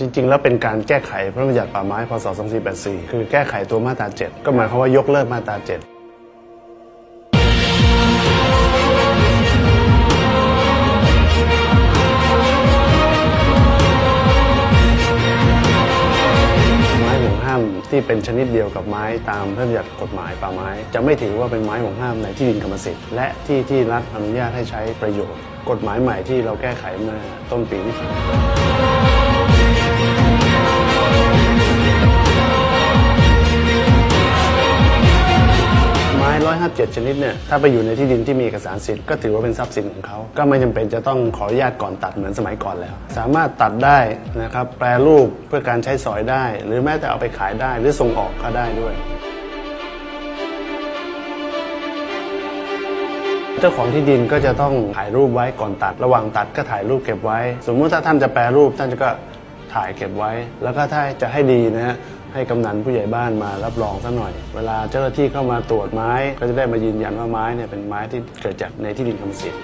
จริงๆ แล้วเป็นการแก้ไขพระบัญญัติป่าไม้พศ 2484 คือแก้ไขตัวมาตรา 7 ก็หมายความว่ายกเลิกมาตรา7ไม้ห่วงห้ามที่เป็นชนิดเดียวกับไม้ตามพระบัญญัติกฎหมายป่าไม้ จะไม่ถือว่าเป็นไม้ห่วงห้ามในที่ดินกรรมสิทธิ์และที่ที่รัฐอนุญาตให้ใช้ประโยชน์ กฎหมายใหม่ที่เราแก้ไขเมื่อต้นปีที่ผ่านมา ไม้157ชนิดเนี่ยถ้าไปอยู่ในที่ดินที่มีเอกสารสิทธิ์ก็ถือว่าเป็นทรัพย์สินของเขาก็ไม่จำเป็นจะต้องขออนุญาตก่อนตัดเหมือนสมัยก่อนแล้ว สามารถตัดได้นะครับแปรรูปเพื่อการใช้สอยได้ หรือแม้แต่เอาไปขายได้หรือส่งออกก็ได้ด้วยเจ้าของที่ดินก็จะต้องถ่ายรูปไว้ก่อนตัด ระหว่างตัดก็ถ่ายรูปเก็บไว้ สมมุติถ้าท่านจะแปรรูปท่านก็ถ่ายเก็บไว้ แล้วก็ถ้าจะให้ดีนะฮะ ให้กำนันผู้ใหญ่บ้านมารับรองสักหน่อย เวลาเจ้าหน้าที่เข้ามาตรวจไม้ ก็จะได้มายืนยันว่าไม้เนี่ยเป็นไม้ที่เกิดจากในที่ดินกรรมสิทธิ์